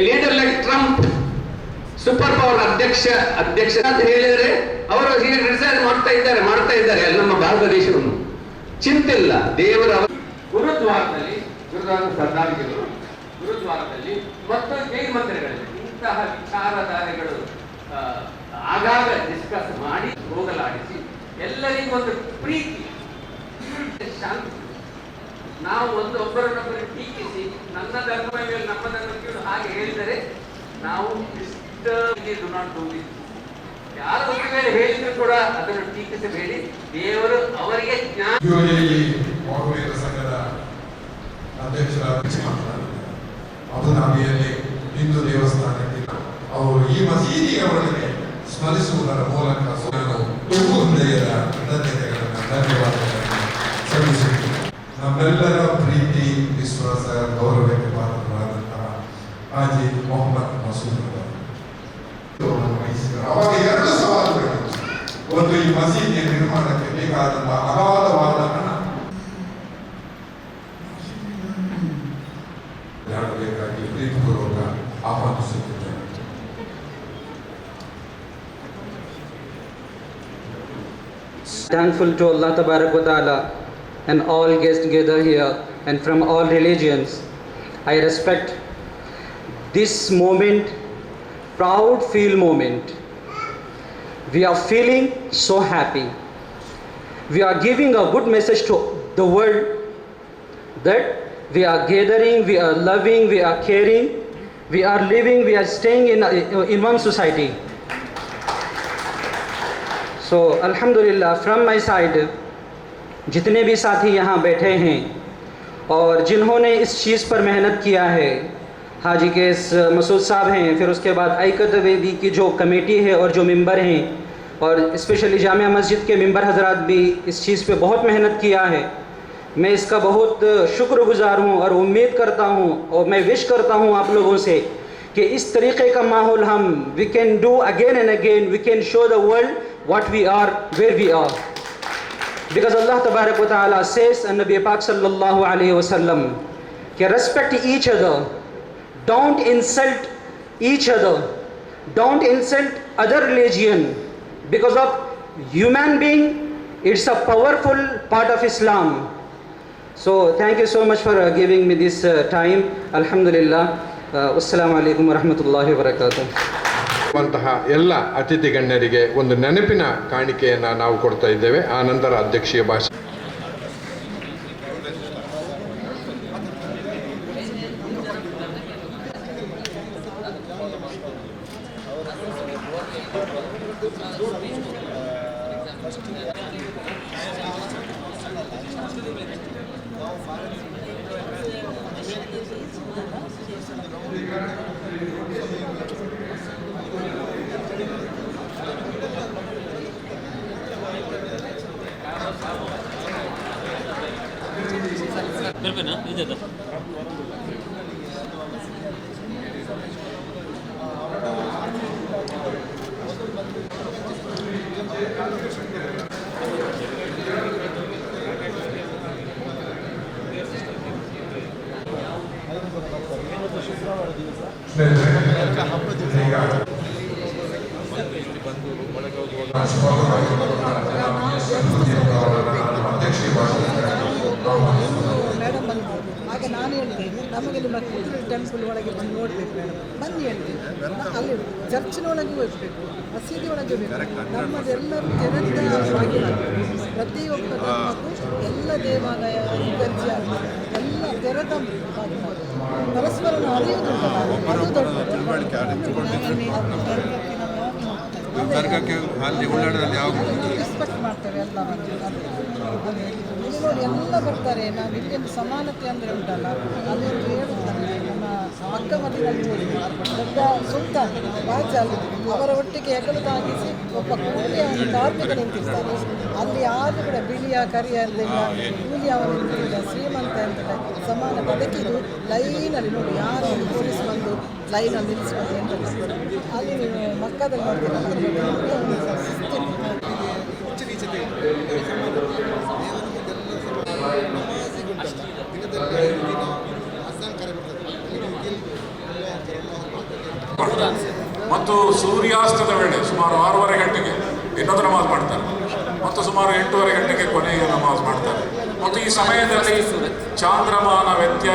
Leader like Trump super power ಅಧ್ಯಕ್ಷ ಅಧ್ಯಕ್ಷ ಅಂತ ಹೇಳಿದ್ರೆ ಅವರು ಹೀಗೆ ಡಿಸೈಡ್ ಮಾಡ್ತಾ ಇದ್ದಾರೆ ಮಾಡ್ತಾ ಇದ್ದಾರೆ ನಮ್ಮ ಭಾರತ ದೇಶವನ್ನು. ಚಿಂತಿಲ್ಲ, ದೇವರ ಗುರುದ್ವಾರದಲ್ಲಿ ಗುರುದ್ವಾರ ಗುರುದ್ವಾರದಲ್ಲಿ ಮತ್ತು ಜೈನ್ ಇಂತಹ ವಿಚಾರಧಾರೆಗಳು ಆಗಾಗ ಡಿಸ್ಕಸ್ ಮಾಡಿ ಹೋಗಲಾಡಿಸಿ ಎಲ್ಲರಿಗೂ ಒಂದು ಪ್ರೀತಿ ಶಾಂತಿ. ನಾವು ಒಂದು ಒಬ್ಬರನ್ನೊಬ್ಬರು ಟೀಕಿಸಿ ನನ್ನ ಧರ್ಮ ಮೇಲೆ ನಮ್ಮ ಧರ್ಮಕ್ಕೆ ಹಾಗೆ ಹೇಳಿದರೆ ನಾವು ಡು ನಾಟ್ ಡೂ ದಿಸ್ ಯಾರು ಬಗ್ಗೆ ಮೇಲೆ ಹೇಳಿದ್ರು ಕೂಡ ಅದನ್ನು ಟೀಕಿಸಬೇಡಿ. ದೇವರು ಅವರಿಗೆ ಜ್ಞಾನ ಸಂಘದ ಮಾತನಾಡಿದ್ದಾರೆ ಅಬುಧಾಬಿಯಲ್ಲಿ ಹಿಂದೂ ದೇವಸ್ಥಾನಕ್ಕೆ ಅವರು ಈ ಮಸೀದಿಯ ಒಳಗೆ ಸ್ಮರಿಸುವುದರ ಮೂಲಕ ತುಂಬು ಹೃದಯದ ಕೃತಜ್ಞತೆಗಳನ್ನು, ಧನ್ಯವಾದಗಳನ್ನು ಸಲ್ಲಿಸುತ್ತೇವೆ ನಮ್ಮೆಲ್ಲರ ಪ್ರೀತಿ, ವಿಶ್ವಾಸ, ಗೌರವಕ್ಕೆ ಪಾತ್ರರಾದಂತಹ ಹಾಜಿ ಮೊಹಮ್ಮದ್ ಮಸೂದ್ ಅವಾಗ ಎರಡು ಸವಾಲುಗಳಿತ್ತು ಒಂದು ಈ ಮಸೀದಿಯ ನಿರ್ಮಾಣಕ್ಕೆ ಬೇಕಾದಂತಹ ಅಗಾಧವಾದ Thankful to Allah Ta'ala and all guests gathered here and from all religions. I respect this moment, proud feel moment. We are feeling so happy. We are giving a good message to the world that we are gathering, we are loving, we are caring, we are living, we are staying in, uh, in one society. सो अल्हम्दुलिल्लाह from my side जितने भी साथी यहाँ बैठे हैं और जिन्होंने इस चीज़ पर मेहनत किया है, हाजी केस मसूद साहब हैं, फिर उसके बाद ऐकत वेदी की जो कमेटी है और जो मेंबर हैं, और स्पेशली जामिया मस्जिद के मेंबर हजरात भी इस चीज़ पे बहुत मेहनत किया है। मैं इसका बहुत शुक्रगुजार हूँ और उम्मीद करता हूँ और मैं विश करता हूँ आप लोगों से कि इस तरीके का माहौल हम we can do again and again we can show the world what we are where we are because Allah tabarak wa ta'ala says and Nabi Pak sallallahu alayhi wa sallam कि respect each other don't insult each other don't insult other religion because of human being it's a powerful part of Islam so thank you so much for uh, giving me this uh, time alhamdulillah Uh, ಅಲೈಕುಮ್ ವರಹಮತುಲ್ಲಾಹಿ ವರಕಾತು ಅಂತಹ ಎಲ್ಲ ಅತಿಥಿ ಗಣ್ಯರಿಗೆ ಒಂದು ನೆನಪಿನ ಕಾಣಿಕೆಯನ್ನು ನಾವು ಕೊಡ್ತಾ ಇದ್ದೇವೆ. ಆ ನಂತರ ಅಧ್ಯಕ್ಷೀಯ ಭಾಷಣ. ಹಾಗೆ ನಾನು ಹೇಳ್ತೇನೆ ನಮಗೆ ನಿಮ್ಮ ಕ್ಯಾಥಲಿಕ್ ಟೆಂಪಲ್ ಒಳಗೆ ಬಂದು ನೋಡ್ಬೇಕು ಮೇಡಮ್ ಬನ್ನಿ ಹೇಳ್ತೀನಿ ಅಲ್ಲಿ ಚರ್ಚಿನೊಳಗೆ ಹೋಗಬೇಕು ಮಸೀದಿ ಒಳಗೆ ಬೇಕು ನಮ್ಮದೆಲ್ಲರೂ ಜನರಿಂದ ಪ್ರತಿಯೊಬ್ಬ ಧರ್ಮಕ್ಕೂ ಎಲ್ಲ ದೇವಾಲಯ ಗರ್ಜಿ ಎಲ್ಲ ತೆರೆದ ಪರಸ್ಪರ ರೆಸ್ಪೆಕ್ಟ್ ಮಾಡ್ತೇವೆ ಎಲ್ಲ ಎಲ್ಲ ಬರ್ತಾರೆ ನಾವು ಇಲ್ಲಿ ಸಮಾನತೆ ಅಂದರೆ ಉಂಟಲ್ಲ ಅಲ್ಲಿ ಒಂದು ಹೇಳುತ್ತಾರೆ ನಮ್ಮ ಮಕ್ಕ ಮದಿನಲ್ಲಿ ನೋಡಿ ದೊಡ್ಡ ಸುಲ್ತಾನ್ ಬಾಜಾಲ್ ಅವರ ಒಟ್ಟಿಗೆ ಹೆಗಲು ತಾಗಿಸಿ ಒಬ್ಬ ಕೂಲಿಯ ಒಂದು ಕಾರ್ಮಿಕ ನಿಂತಿರ್ತಾರೆ. ಅಲ್ಲಿ ಯಾರು ಕೂಡ ಬಿಳಿಯ ಕರಿಯ ಇರಲಿಲ್ಲ ಕೂಲಿ ಅವರು ನಿಂತಿಲ್ಲ ಶ್ರೀಮಂತ ಅಂತ ಸಮಾನ ಬದುಕಿದು ಲೈನಲ್ಲಿ ನೋಡಿ, ಯಾರು ಪೊಲೀಸ್ ಬಂದು ಲೈನಲ್ಲಿ ನಿಲ್ಲಿಸ್ಬೋದು ಅಂತ ಅಲ್ಲಿ ನೀವು ಮಕ್ಕದಲ್ಲಿ ನೋಡ್ತೀರ? ಮತ್ತು ಸೂರ್ಯಾಸ್ತದ ವೇಳೆ ಸುಮಾರು ಆರೂವರೆ ಗಂಟೆಗೆ ಇನ್ನೊಂದು ನಮಾಜ್ ಮಾಡ್ತಾರೆ. ಮತ್ತು ಸುಮಾರು ಎಂಟೂವರೆ ಗಂಟೆಗೆ ಕೊನೆಗೆ ನಮಾಜ್ ಮಾಡ್ತಾರೆ. ಮತ್ತು ಈ ಸಮಯದಲ್ಲಿ ಚಾಂದ್ರಮಾನ ವ್ಯತ್ಯ,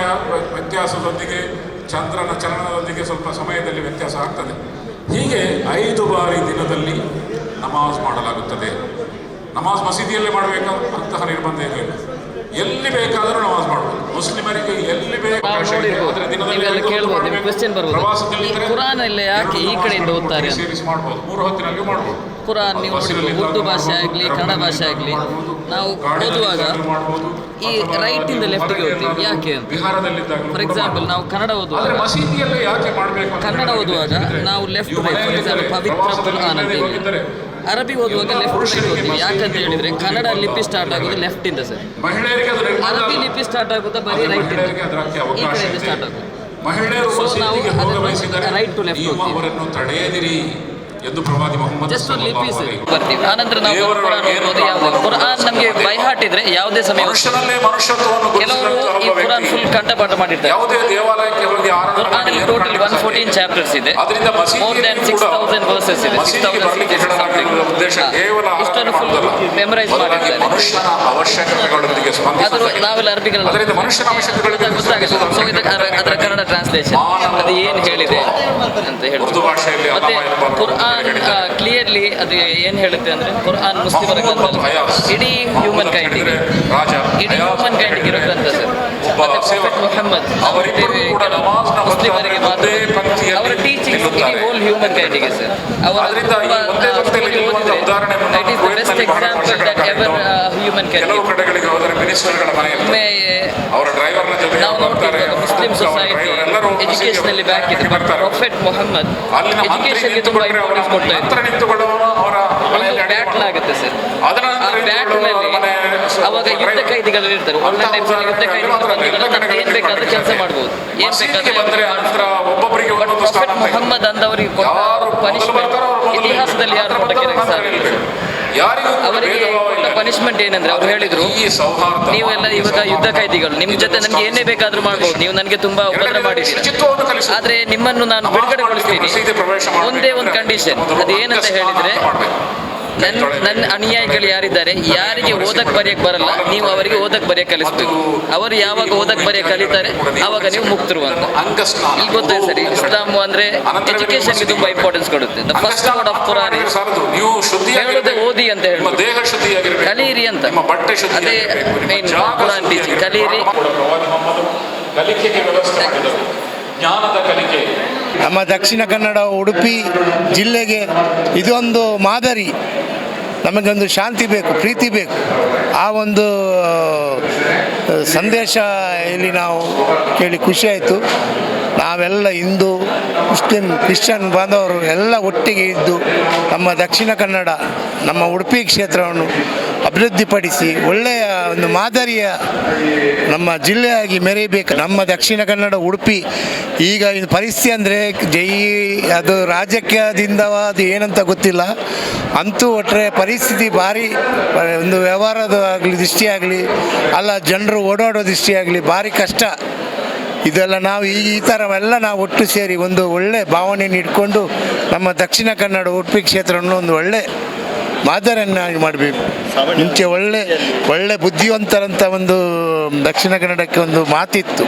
ವ್ಯತ್ಯಾಸದೊಂದಿಗೆ, ಚಂದ್ರನ ಚಲನದೊಂದಿಗೆ ಸ್ವಲ್ಪ ಸಮಯದಲ್ಲಿ ವ್ಯತ್ಯಾಸ ಆಗ್ತದೆ. ಹೀಗೆ ಐದು ಬಾರಿ ದಿನದಲ್ಲಿ ನಮಾಜ್ ಮಾಡಲಾಗುತ್ತದೆ. ನಮಾಜ್ ಮಸೀದಿಯಲ್ಲೇ ಮಾಡಬೇಕಾದ ಅಂತಹ ನಿರ್ಬಂಧ ಏನೂ ಇಲ್ಲ ಎಲ್ಲಿ ಬೇಕಾದರೂ ನಮಾಜ್ ಮಾಡಬಹುದು ಮುಸ್ಲಿಮರಿಗೆ ಎಲ್ಲಿ ಬೇಕಾದ್ರೆ question ಬರ್ಬೋದು. ಕುರಾನ್ ಎಲ್ಲ ಯಾಕೆ ಈ ಕಡೆಯಿಂದ ಓದ್ತಾರೆ? ಸೇರಿಸಿ ಮಾಡ್ಬೋದು ಮೂರು ಹೊತ್ತಿನಲ್ಲಿ ಮಾಡಬಹುದು ಕುರಾನ್ ನೀವು ಉರ್ದು ಭಾಷೆ ಆಗಲಿ ಕನ್ನಡ ಭಾಷೆ ಆಗಲಿ ನಾವು ಓದುವಾಗ ಈ ರೈಟ್ ಇಂದ ಲೆಫ್ಟ್ಗೆ ಹೊರಗೆ ಓದ್ತೀವಿ. ಯಾಕೆ ಅಂತ? ಫಾರ್ ಎಕ್ಸಾಂಪಲ್ ನಾವು ಕನ್ನಡ ಓದುವಾಗ ಕನ್ನಡ ಓದುವಾಗ ನಾವು ಲೆಫ್ಟ್ ಫಾರ್ ಎಕ್ಸಾಂಪಲ್ ಪವಿತ್ರ ಕುರಾನ್ ಅಂತ ಅರಬಿ ಓದುವಾಗ ಲೆಫ್ಟ್ ಓದ್ತೀವಿ ಯಾಕಂತ ಹೇಳಿದ್ರೆ ಕನ್ನಡ ಲಿಪಿ ಸ್ಟಾರ್ಟ್ ಆಗೋದು ಲೆಫ್ಟ್ ಇಂದ ಸರ್. ಅರಬಿ ಲಿಪಿ ಸ್ಟಾರ್ಟ್ ಆಗೋದು ಬರೀ ರೈಟ್ ಇಂದ? ಈ ಕಡೆಯಿಂದ. ಸ್ಟಾರ್ಟ್ ಆಗೋದು ನಾವು ರೈಟ್ ಟು ಅದನ್ನು ಬಯಸಿದರೆ ಎಂದು ಪ್ರವಾದಿ ಮೊಹಮ್ಮದ್ ಜಸ್ಟ್ ಒಂದು ಲಿಪಿ ಸಲ್ಲಲ್ಲಾಹು ಅಲೈಹಿ ಬರ್ತೀವಿ. ಆನಂತರ ನಾವು ಕುರಾನ್ ಏನು ಯಾವುದು ಕುರಾನ್ ನಮಗೆ ಬೈಹಾಟ್ ಇದ್ರೆ ಯಾವುದೇ ಸಮಯ ಓದ್ತೀವಿ. ಮನುಷ್ಯನಲ್ಲೇ ಮನುಷ್ಯತ್ವವನ್ನು ಕೆಲವರು ಈ ಕುರಾನ್ ಫುಲ್ ಕಂಠಪಾಠ ಮಾಡಿರ್ತಾರೆ. ಯಾವುದೇ ದೇವಾಲಯಕ್ಕೆ ಹೋಗಿ Quran total one fourteen chapters ಇದೆ. ಅದರಿಂದ ಮೋರ್ ಸಿಕ್ಸ್ ತೌಸಂಡ್ ವರ್ಸಸ್ ಇದೆ. ಸಿಕ್ಸ್ ಉದ್ದೇಶ ಕೇವಲ ಇಷ್ಟನ್ನು ಫುಲ್ ಮೆಮರೈಸ್ ಮನುಷ್ಯನ ಅವಶ್ಯಕತೆಗಳೊಂದಿಗೆ ಆದರೂ ನಾವೆಲ್ಲ ಮನುಷ್ಯನ ಅವಶ್ಯಕತೆಗಳಿಗೆ ಗೊತ್ತಾಗುತ್ತೆ. ಸೊ ಅದರ ಕನ್ನಡ ಟ್ರಾನ್ಸ್ಲೇಷನ್ ಅದು ಏನು ಹೇಳಿದೆ ಅಂತ ಹೇಳಿ ಭಾಷೆಯಲ್ಲಿ ಮತ್ತೆ ಹೇಳಿದ್ದಾರೆ. ಕ್ಲಿಯರ್ಲಿ ಅದು ಏನ್ ಹೇಳುತ್ತೆ ಅಂದ್ರೆ ಕುರಾನ್ ಮುಸ್ಲಿಮರ ಗ್ರಂಥ. ಇಡೀ ಹ್ಯೂಮನ್ ಕೈಂಡಿಗೆ ರಾಜ ಇಡೀ ಹ್ಯೂಮನ್ ಕೈಂಡಿಗೆ ಇರೋ ಗ್ರಂಥ ಸರ್ ಮೊಹಮ್ಮದ್ ಕೂಡ ನಮಾಜ್ನ ಮುಸ್ಲಿಮರಿಗೆ ಮಾತ್ರ ಅವರ. ಹೋಲ್ ಹ್ಯೂಮನ್ ಸರ್ ಅದರಿಂದ ಒಂದೇ ಉದಾಹರಣೆ that is the best ಕುವೈತ್ನಲ್ಲಿ example that ever human can ಕೆಲವು ಕಡೆಗಳಿಗೆ ಹೋದರೆ ಮಿನಿಸ್ಟರ್ಗಳ ಮನೆಯಲ್ಲಿ. ಅವರ ಡ್ರೈವರ್ನ ಜೊತೆ ನಾವು ಬರ್ತಾರೆ ಮುಸ್ಲಿಂ ಅವರ ಸೊಸೈಟಿ ಎಜುಕೇಶನ್ ಎಲ್ಲರೂ ಬ್ಯಾಕ್ ಇದೆ ಪ್ರೊಫೆಟ್ ಮೊಹಮ್ಮದ್ ಎಜುಕೇಶನ್ ತುಂಬಾ ಅವರ ಇಂಪಾರ್ಟೆನ್ಸ್ ಕೊಡ್ತಾ ಬ್ಯಾಟ್ಲ್ ಆಗುತ್ತೆ ಸರ್ ಅದರ ನಂತರ ಅವಾಗ ಯುದ್ಧ. ಕೈದಿಗಳು ಇರ್ತಾರೆ? ಟೈಮ್ಸ್ ಯುದ್ಧ ಕೈದಿಗಳು ಏನ್ ಬೇಕಾದ್ರೂ ಕೆಲಸ ಮಾಡಬಹುದು ಮಾಡ್ಬೋದು. ಏನ್ ಬೇಕಾದ್ರೆ ಇದೆ. ಮೊಹಮ್ಮದ್ ಅಂದವರಿಗೆ ಕೊಟ್ಟ ಪನಿಷ್ಮೆಂಟ್ ಇತಿಹಾಸದಲ್ಲಿ ಯಾರು ಬಂದವರು ಸಾಧ್ಯ ಅವರಿಗೆ ಕೊಟ್ಟ ಪನಿಷ್ಮೆಂಟ್ ಏನಂದ್ರೆ ಅವ್ರು ಹೇಳಿದ್ರು ನೀವೆಲ್ಲ ಇವಾಗ ಯುದ್ಧ ಕೈದಿಗಳು ನಿಮ್ ಜೊತೆ ನನಗೆ ಏನೇ ಬೇಕಾದ್ರೂ ಮಾಡ್ಬೋದು. ನೀವು ನನಗೆ ತುಂಬಾ ಉಪದ್ರ ಮಾಡಿದ್ದೀರಿ. ಆದ್ರೆ ನಿಮ್ಮನ್ನು ನಾನು ಬಿಡುಗಡೆಗೊಳಿಸ್ತೀನಿ ಒಂದೇ ಒಂದು ಕಂಡೀಷನ್ ಅದೇನಂತ ಹೇಳಿದ್ರೆ. ನನ್ನ ನನ್ನ ಅನುಯಾಯಿಗಳು ಯಾರಿದ್ದಾರೆ? ಯಾರಿಗೆ ಓದಕ್ ಬರೆಯಕ್ ಬರಲ್ಲ, ನೀವು ಅವರಿಗೆ ಓದಕ್ ಬರೆಯಕ್ ಕಲಿಸ್ಬೇಕು. ಅವರು ಯಾವಾಗ ಓದಕ್ ಬರೆಯಕ್ ಕಲಿತಾರೆ ಆವಾಗ ನೀವು ಮುಕ್ತರು ಅಂತ. ಈಗ ಗೊತ್ತಾಯ್ತು ಸರಿ ಇಸ್ಲಾಂ ಅಂದ್ರೆ ಎಜುಕೇಶನ್ಗೆ ತುಂಬಾ ಇಂಪಾರ್ಟೆನ್ಸ್ ಕೊಡುತ್ತೆ. ಫಸ್ಟ್ ವರ್ಡ್ ಆಫ್ ಕುರಾನ್ ಓದಿ ಅಂತ ಹೇಳಿ ಕಲೀರಿ ಅಂತ. ಅದೇ ಮೇನ್ ಕುರಾನ್ teaching. ಕಲೀರಿ. ಕಲಿಕೆಗೆ ವ್ಯವಸ್ಥೆ ಜ್ಞಾನದ ಕಲಿಕೆ. ನಮ್ಮ ದಕ್ಷಿಣ ಕನ್ನಡ ಉಡುಪಿ ಜಿಲ್ಲೆಗೆ ಇದೊಂದು ಮಾದರಿ. ನಮಗೊಂದು ಶಾಂತಿ ಬೇಕು, ಪ್ರೀತಿ ಬೇಕು. ಆ ಒಂದು ಸಂದೇಶ ಇಲ್ಲಿ ನಾವು ಕೇಳಿ ಖುಷಿ ಆಯಿತು. ನಾವೆಲ್ಲ ಹಿಂದೂ, ಮುಸ್ಲಿಂ, ಕ್ರಿಶ್ಚಿಯನ್ ಬಾಂಧವರು ಎಲ್ಲ ಒಟ್ಟಿಗೆ ಇದ್ದು ನಮ್ಮ ದಕ್ಷಿಣ ಕನ್ನಡ, ನಮ್ಮ ಉಡುಪಿ ಕ್ಷೇತ್ರವನ್ನು ಅಭಿವೃದ್ಧಿಪಡಿಸಿ ಒಳ್ಳೆಯ ಒಂದು ಮಾದರಿಯ ನಮ್ಮ ಜಿಲ್ಲೆಯಾಗಿ ಮೆರೆಯಬೇಕು. ನಮ್ಮ ದಕ್ಷಿಣ ಕನ್ನಡ ಉಡುಪಿ. ಈಗ ಇದು ಪರಿಸ್ಥಿತಿ ಅಂದರೆ ಜೈ ಅದು ರಾಜಕೀಯದಿಂದ ಅದು ಏನಂತ ಗೊತ್ತಿಲ್ಲ. ಅಂತೂ ಒಟ್ಟರೆ ಪರಿಸ್ಥಿತಿ ಭಾರಿ, ಒಂದು ವ್ಯವಹಾರದ ಆಗಲಿ ದೃಷ್ಟಿಯಾಗಲಿ ಅಲ್ಲ ಜನರು ಓಡಾಡೋ ದೃಷ್ಟಿಯಾಗಲಿ ಭಾರಿ ಕಷ್ಟ. ಇದೆಲ್ಲ ನಾವು ಈ ಈ ಥರವೆಲ್ಲ ನಾವು ಒಟ್ಟು ಸೇರಿ ಒಂದು ಒಳ್ಳೆ ಭಾವನೆಯನ್ನು ಇಟ್ಕೊಂಡು ನಮ್ಮ ದಕ್ಷಿಣ ಕನ್ನಡ ಉಡುಪಿ ಕ್ಷೇತ್ರವನ್ನು ಒಂದು ಒಳ್ಳೆ ಮಾದರಿಯನ್ನಾಗಿ ಮಾಡಬೇಕು. ಮುಂಚೆ ಒಳ್ಳೆ ಒಳ್ಳೆ ಬುದ್ಧಿವಂತರಂತ ಒಂದು, ದಕ್ಷಿಣ ಕನ್ನಡಕ್ಕೆ ಒಂದು ಮಾತಿತ್ತು.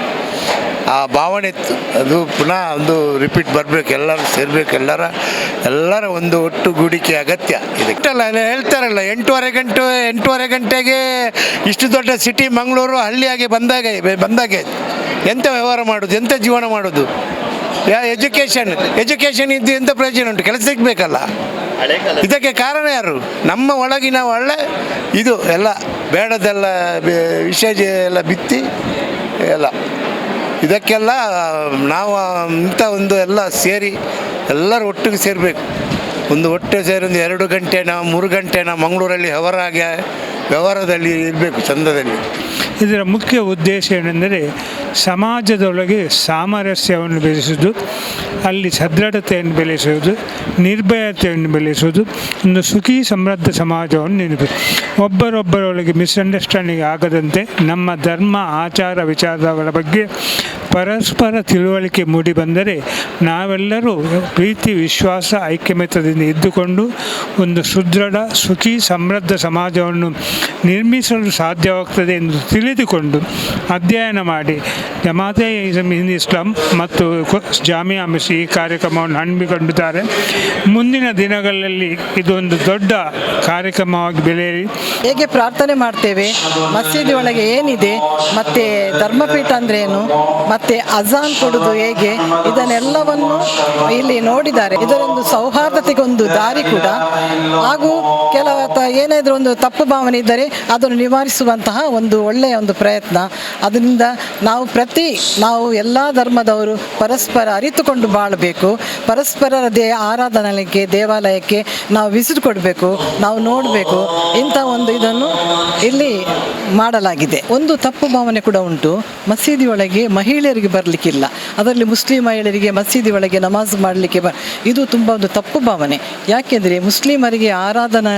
ಆ ಭಾವನೆ ಇತ್ತು. ಅದು ಪುನಃ ಒಂದು ರಿಪೀಟ್ ಬರಬೇಕು. ಎಲ್ಲರೂ ಸೇರ್ಬೇಕು. ಎಲ್ಲರ ಎಲ್ಲರ ಒಂದು ಒಟ್ಟುಗೂಡಿಕೆ ಅಗತ್ಯ. ಇದೆ ಅಲ್ಲ ಎಲ್ಲ ಹೇಳ್ತಾರಲ್ಲ, ಎಂಟೂವರೆ ಗಂಟೆ, ಎಂಟೂವರೆ ಗಂಟೆಗೆ ಇಷ್ಟು ದೊಡ್ಡ ಸಿಟಿ ಮಂಗಳೂರು ಹಳ್ಳಿಯಾಗಿ ಬಂದಾಗ, ಬಂದಾಗೆ ಎಂಥ ವ್ಯವಹಾರ ಮಾಡೋದು? ಎಂಥ ಜೀವನ ಮಾಡೋದು? ಯಾ ಎಜುಕೇಷನ್ ಎಜುಕೇಷನ್ ಇದ್ದು ಎಂಥ ಪ್ರಯೋಜನ ಉಂಟು? ಕೆಲಸ ಸಿಗಬೇಕಲ್ಲ. ಇದಕ್ಕೆ ಕಾರಣ ಯಾರು? ನಮ್ಮ ಒಳಗಿನ ಒಳ್ಳೆ, ಇದು ಎಲ್ಲ ಬೇಡದೆಲ್ಲ ವಿಷಯ ಎಲ್ಲ ಬಿತ್ತಿ, ಎಲ್ಲ. ಇದಕ್ಕೆಲ್ಲ ನಾವು ಇಂಥ ಒಂದು ಎಲ್ಲ ಸೇರಿ ಎಲ್ಲರೂ ಒಟ್ಟಿಗೆ ಸೇರಬೇಕು. ಒಂದು ಒಟ್ಟು ಸೇರಿ ಒಂದು ಎರಡು ಗಂಟೆನ ಮೂರು ಗಂಟೆನ ಮಂಗಳೂರಲ್ಲಿ ವ್ಯವಹಾರ ವ್ಯವಹಾರದಲ್ಲಿ ಇರಬೇಕು, ಚಂದದಲ್ಲಿ. ಇದರ ಮುಖ್ಯ ಉದ್ದೇಶ ಏನೆಂದರೆ ಸಮಾಜದೊಳಗೆ ಸಾಮರಸ್ಯವನ್ನು ಬೆಳೆಸುವುದು, ಅಲ್ಲಿ ಸದೃಢತೆಯನ್ನು ಬೆಳೆಸುವುದು, ನಿರ್ಭಯತೆಯನ್ನು ಬೆಳೆಸುವುದು, ಒಂದು ಸುಖಿ ಸಮೃದ್ಧ ಸಮಾಜವನ್ನು ನಿರ್ಮಿಸಿ ಒಬ್ಬರೊಬ್ಬರೊಳಗೆ ಮಿಸ್ಅಂಡರ್ಸ್ಟ್ಯಾಂಡಿಂಗ್ ಆಗದಂತೆ ನಮ್ಮ ಧರ್ಮ, ಆಚಾರ, ವಿಚಾರಗಳ ಬಗ್ಗೆ ಪರಸ್ಪರ ತಿಳುವಳಿಕೆ ಮೂಡಿಬಂದರೆ ನಾವೆಲ್ಲರೂ ಪ್ರೀತಿ, ವಿಶ್ವಾಸ, ಐಕ್ಯಮತ್ಯದಿಂದ ಇದ್ದುಕೊಂಡು ಒಂದು ಸುದೃಢ, ಸುಖಿ, ಸಮೃದ್ಧ ಸಮಾಜವನ್ನು ನಿರ್ಮಿಸಲು ಸಾಧ್ಯವಾಗ್ತದೆ ಎಂದು ತಿಳಿದುಕೊಂಡು ಅಧ್ಯಯನ ಮಾಡಿ ಜಮಾತೆ ಇನ್ ಇಸ್ಲಾಂ ಮತ್ತು ಜಾಮಿಯಾ ಮಿಸಿ ಈ ಕಾರ್ಯಕ್ರಮವನ್ನು ಹಮ್ಮಿಕೊಂಡಿದ್ದಾರೆ. ಮುಂದಿನ ದಿನಗಳಲ್ಲಿ ಇದೊಂದು ದೊಡ್ಡ ಕಾರ್ಯಕ್ರಮವಾಗಿ ಬೆಳೆಯಲಿ. ಹೇಗೆ ಪ್ರಾರ್ಥನೆ ಮಾಡ್ತೇವೆ? ಮಸೀದಿ ಒಳಗೆ ಏನಿದೆ? ಮತ್ತೆ ಧರ್ಮಪೀಠ ಅಂದ್ರೆ ಏನು? ಮತ್ತೆ ಅಜಾನ್ ಕೊಡುದು ಹೇಗೆ? ಇದನ್ನೆಲ್ಲವನ್ನು ಇಲ್ಲಿ ನೋಡಿದ್ದಾರೆ. ಇದರೊಂದು ಸೌಹಾರ್ದತೆಗೊಂದು ದಾರಿ ಕೂಡ. ಹಾಗೂ ಕೆಲವ ಏನಾದರೂ ಒಂದು ತಪ್ಪು ಭಾವನೆ ಇದ್ದರೆ ಅದನ್ನು ನಿವಾರಿಸುವಂತಹ ಒಂದು ಒಳ್ಳೆಯ ಒಂದು ಪ್ರಯತ್ನ. ಅದರಿಂದ ನಾವು ಪ್ರತಿ ನಾವು ಎಲ್ಲ ಧರ್ಮದವರು ಪರಸ್ಪರ ಅರಿತುಕೊಂಡು ಬಾಳಬೇಕು. ಪರಸ್ಪರ ದೇ ಆರಾಧನೆಗೆ, ದೇವಾಲಯಕ್ಕೆ ನಾವು ವಿಸಿಟ್ ಕೊಡಬೇಕು, ನಾವು ನೋಡಬೇಕು. ಇಂಥ ಒಂದು ಇದನ್ನು ಇಲ್ಲಿ ಮಾಡಲಾಗಿದೆ. ಒಂದು ತಪ್ಪು ಭಾವನೆ ಕೂಡ ಉಂಟು. ಮಸೀದಿ ಒಳಗೆ ಮಹಿಳೆಯರಿಗೆ ಬರಲಿಕ್ಕಿಲ್ಲ. ಅದರಲ್ಲಿ ಮುಸ್ಲಿಂ ಮಹಿಳೆಯರಿಗೆ ಮಸೀದಿ ಒಳಗೆ ನಮಾಜ್ ಮಾಡಲಿಕ್ಕೆ ಬ, ಇದು ತುಂಬ ಒಂದು ತಪ್ಪು ಭಾವನೆ. ಯಾಕೆಂದರೆ ಮುಸ್ಲಿಮರಿಗೆ ಆರಾಧನಾ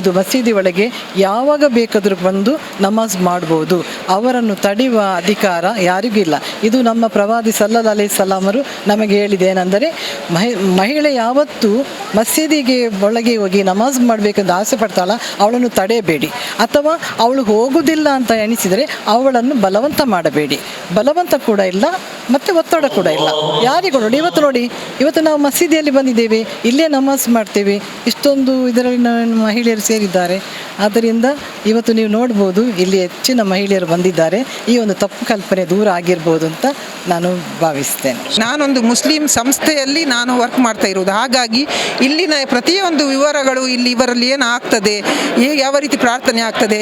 ಇದು ಮಸೀದಿ ಒಳಗೆ ಯಾವಾಗ ಬೇಕಾದರೂ ಬಂದು ನಮಾಜ್ ಮಾಡ್ಬೋದು. ಅವರನ್ನು ತಡೆಯುವ ಅಧಿಕಾರ ಯಾರಿಗೂ ಇಲ್ಲ. ಇದು ನಮ್ಮ ಪ್ರವಾದಿ ಸಲ್ಲಲ್ ಅಲಿ ಸಲಾಮರು ನಮಗೆ ಹೇಳಿದೆ ಏನೆಂದರೆ, ಮಹಿ, ಮಹಿಳೆ ಯಾವತ್ತು ಮಸೀದಿಗೆ ಒಳಗೆ ಹೋಗಿ ನಮಾಜ್ ಮಾಡಬೇಕೆಂದು ಆಸೆ ಪಡ್ತಾಳ, ಅವಳನ್ನು ತಡೆಯಬೇಡಿ. ಅಥವಾ ಅವಳು ಹೋಗುವುದಿಲ್ಲ ಅಂತ ಎಣಿಸಿದರೆ ಅವಳನ್ನು ಬಲವಂತ ಮಾಡಬೇಡಿ. ಬಲವಂತ ಕೂಡ ಇಲ್ಲ, ಮತ್ತು ಒತ್ತಡ ಕೂಡ ಇಲ್ಲ. ಯಾರಿಗೂ ನೋಡಿ, ಇವತ್ತು ನೋಡಿ, ಇವತ್ತು ನಾವು ಮಸೀದಿಯಲ್ಲಿ ಬಂದಿದ್ದೇವೆ, ಇಲ್ಲೇ ನಮಾಜ್ ಮಾಡ್ತೇವೆ, ಇಷ್ಟೊಂದು ಇದರಲ್ಲಿ ಮಹಿಳೆಯರು ಸೇರಿದ್ದಾರೆ. ಆದ್ದರಿಂದ ಇವತ್ತು ನೀವು ನೋಡ್ಬೋದು, ಇಲ್ಲಿ ಹೆಚ್ಚಿನ ಮಹಿಳೆಯರು ಬಂದಿದ್ದಾರೆ. ಈ ಒಂದು ತಪ್ಪು ಕಲ್ಪನೆ ದೂರ ಆಗಿರ್ಬೋದು ಅಂತ ನಾನು ಭಾವಿಸ್ತೇನೆ. ನಾನೊಂದು ಮುಸ್ಲಿಂ ಸಂಸ್ಥೆಯಲ್ಲಿ ನಾನು ವರ್ಕ್ ಮಾಡ್ತಾ ಇರೋದು ಹಾಗಾಗಿ ಇಲ್ಲಿನ ಪ್ರತಿಯೊಂದು ವಿವರಗಳು ಇಲ್ಲಿ ಇವರಲ್ಲಿ ಏನು ಆಗ್ತದೆ ಹೇಗೆ ಯಾವ ರೀತಿ ಪ್ರಾರ್ಥನೆ ಆಗ್ತದೆ,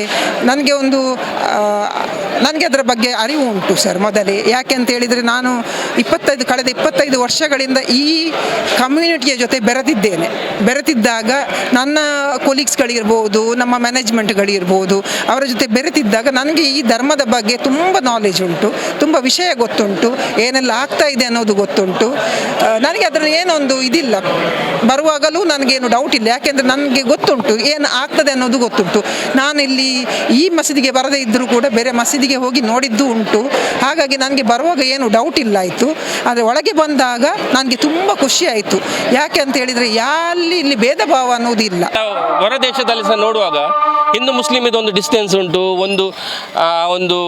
ನನಗೆ ಒಂದು ನನಗೆ ಅದರ ಬಗ್ಗೆ ಅರಿವು ಉಂಟು ಸರ್ ಮೊದಲೇ. ಯಾಕೆ ಅಂತ ಹೇಳಿದರೆ ನಾನು ಇಪ್ಪತ್ತೈದು, ಕಳೆದ ಇಪ್ಪತ್ತೈದು ವರ್ಷಗಳಿಂದ ಈ ಕಮ್ಯುನಿಟಿಯ ಜೊತೆ ಬೆರೆತಿದ್ದೇನೆ. ಬೆರೆತಿದ್ದಾಗ ನನ್ನ ಕೊಲೀಗ್ಸ್ಗಳಿರ್ಬೋದು ನಮ್ಮ ಮ್ಯಾನೇಜ್ಮೆಂಟ್ಗಳಿರ್ಬೋದು ಅವರ ಜೊತೆ ಬೆರೆತಿದ್ದಾಗ ನನಗೆ ಈ ಧರ್ಮದ ಬಗ್ಗೆ ತುಂಬ ನಾಲೆಜ್ ಉಂಟು, ತುಂಬ ವಿಷಯ ಗೊತ್ತುಂಟು, ಏನೆಲ್ಲ ಆಗ್ತಾ ಇದೆ ಅನ್ನೋದು ಗೊತ್ತುಂಟು. ನನಗೆ ಅದರಲ್ಲಿ ಏನೊಂದು ಇದಿಲ್ಲ. ಬರುವಾಗಲೂ ನನಗೇನು ಡೌಟ್ ಇಲ್ಲ. ಯಾಕೆಂದರೆ ನನಗೆ ಗೊತ್ತುಂಟು, ಏನು ಆಗ್ತದೆ ಅನ್ನೋದು ಗೊತ್ತುಂಟು. ನಾನಿಲ್ಲಿ ಈ ಮಸೀದಿಗೆ ಬರದೇ ಇದ್ದರೂ ಕೂಡ ಬೇರೆ ಮಸೀದಿಗೆ ಹೋಗಿ ನೋಡಿದ್ದು ಉಂಟು. ಹಾಗಾಗಿ ನನಗೆ ಬರುವಾಗ ಏನು ಡೌಟ್ ಇಲ್ಲ ಆಯಿತು. ಆದರೆ ಒಳಗೆ ಬಂದಾಗ ನನಗೆ ತುಂಬ ಖುಷಿ ಆಯಿತು. ಯಾಕೆ ಅಂತ ಹೇಳಿದರೆ ಯಾಲ್ಲಿ ಇಲ್ಲಿ ಭೇದ ಭಾವ ಅನ್ನೋದಿಲ್ಲ ಹೊರ ದೇಶದಲ್ಲಿ ಸಹ ನೋಡುವಾಗ ಹಿಂದೂ ಮುಸ್ಲಿಮ್ ಇದೊಂದು ಡಿಸ್ಟೆನ್ಸ್ ಉಂಟು, ಒಂದು ಒಂದು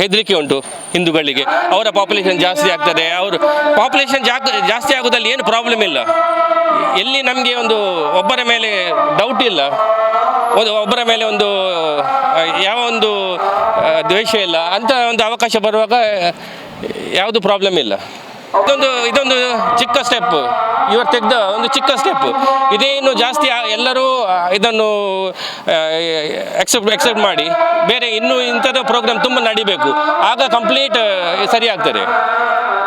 ಹೆದರಿಕೆ ಉಂಟು. ಹಿಂದೂಗಳಿಗೆ. ಅವರ ಪಾಪ್ಯುಲೇಷನ್ ಜಾಸ್ತಿ ಆಗ್ತದೆ. ಅವರು ಪಾಪ್ಯುಲೇಷನ್ ಜಾಸ್ತಿ ಆಗೋದಲ್ಲಿ ಏನು ಪ್ರಾಬ್ಲಮ್ ಇಲ್ಲ. ಎಲ್ಲಿ ನಮಗೆ ಒಂದು ಒಬ್ಬರ ಮೇಲೆ ಡೌಟ್ ಇಲ್ಲ. ಒಂದು ಒಬ್ಬರ ಮೇಲೆ ಒಂದು, ಯಾವ ಒಂದು ದ್ವೇಷ ಇಲ್ಲ. ಅಂತ ಒಂದು ಅವಕಾಶ ಬರುವಾಗ, ಯಾವುದು ಪ್ರಾಬ್ಲಮ್ ಇಲ್ಲ. ಇದೊಂದು ಇದೊಂದು ಚಿಕ್ಕ ಸ್ಟೆಪ್ ಇವರು ತೆಗೆದ ಒಂದು ಚಿಕ್ಕ ಸ್ಟೆಪ್ ಇದೇನು ಜಾಸ್ತಿ ಎಲ್ಲರೂ ಇದನ್ನು ಎಕ್ಸೆಪ್ಟ್ ಎಕ್ಸೆಪ್ಟ್ ಮಾಡಿ, ಬೇರೆ ಇನ್ನೂ ಇಂಥದ್ದು ಪ್ರೋಗ್ರಾಮ್ ತುಂಬ ನಡಿಬೇಕು. ಆಗ ಕಂಪ್ಲೀಟ್ ಸರಿ ಆಗ್ತದೆ